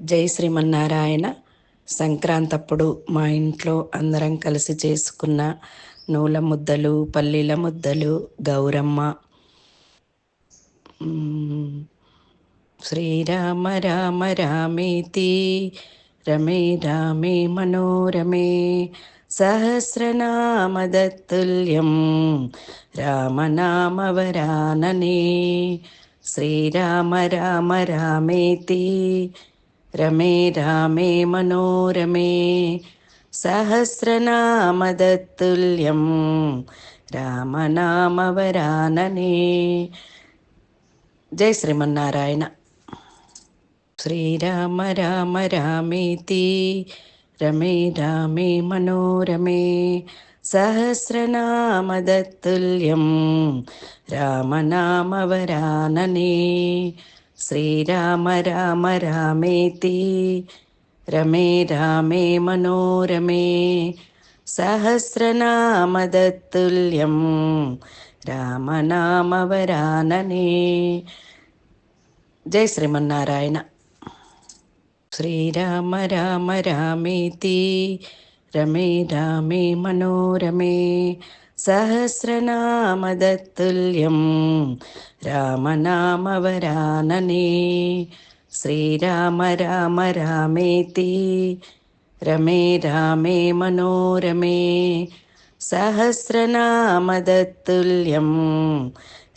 జై శ్రీమన్నారాయణ. సంక్రాంతప్పుడు మా ఇంట్లో అందరం కలిసి చేసుకున్న నూల ముద్దలు పల్లీల ముద్దలు గౌరమ్మ. శ్రీరామ రామ రామేతి. రమే రామే మనోరమే. సహస్రనామదత్తుల్యం. రామనామవరాననే. శ్రీరామ రామ రామేతి. రమే రామే మనోరమే సహస్రనామదత్తుల్యం రామనామవరాననే జై శ్రీమన్నారాయణ శ్రీరామ రామ రామేతి రమే రామే మనోరమే సహస్రనామదత్తుల్యం రామనామవరాననే श्रीराम राम रामेति। रमे रामे मनोरमे। सहस्रनामदत्तुल्यं रामनामवरानने। जय श्रीमन्नारायण। श्रीराम राम रामेति। रमे रामे मनोरमे। సహస్రనామదత్తుల్యం. రామనామవరాననే. శ్రీరామ రామ రామేతి. రమే రామే మనోరమే. సహస్రనామదత్తుల్యం.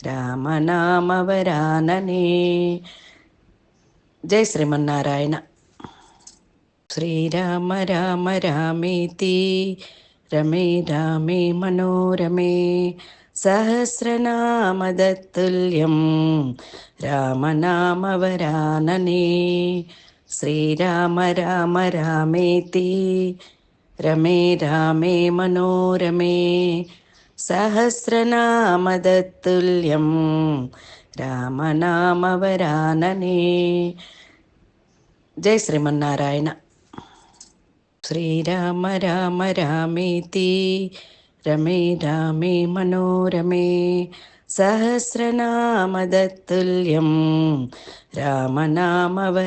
రామనామవరాననే. జై శ్రీమన్నారాయణ. శ్రీరామ రామ రామేతి. రమే రామే మనోరమే సహస్రనామదత్తుల్యం రామనామవరాననే శ్రీరామ రామ రామేతి రమే రామే మనోరమే సహస్రనామదత్తుల్యం రామనామవరాననే జై శ్రీమన్నారాయణ శ్రీరామ రామ రామేతి. రమే రామే మనోరమే. సహస్రనామదత్తుల్యం. రామనామవరాననే.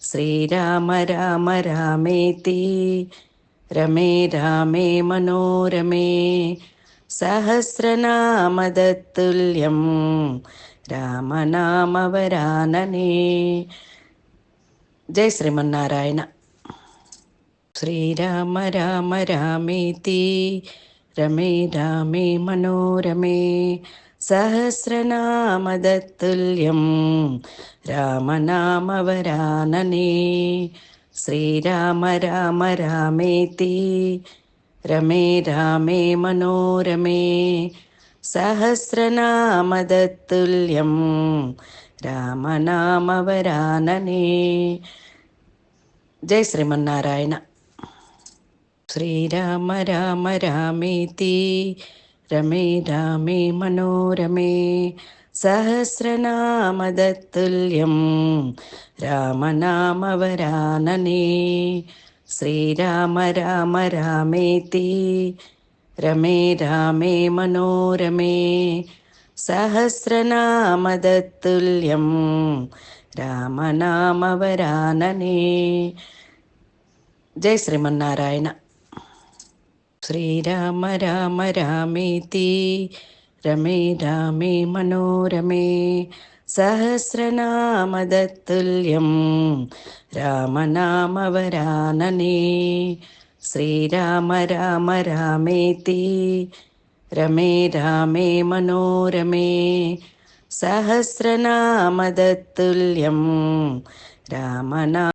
శ్రీరామ రామ రామేతి. రమే రామే మనోరమే. సహస్రనామదత్తుల్యం. రామనామవరాననే. జై శ్రీమన్నారాయణ. శ్రీరామ రామ రామేతి రమే రామే మనోరమే సహస్రనామదత్తుల్యం రామనామవరాననే శ్రీరామ రామ రామేతి రమే రామే మనోరమే సహస్రనామదత్తుల్యం రామనామవరాననే జై శ్రీమన్నారాయణ శ్రీరామ రామ రామేతి రమే రామే మనోరమే. సహస్రనామదత్తుల్యం రామనామవరాననే. శ్రీరామ రామ రామేతి రమే రామే మనోరమే. సహస్రనామదత్తుల్యం రామనామవరాననే. జై శ్రీమన్నారాయణ. श्रीराम राम रामेति। रमे रामे मनोरमे। सहस्रनामदत्तुल्यं रामनामवरानने श्रीराम राम रामेति। रमे रामे मनोरमे। सहस्रनामदत्तुल्यं रामना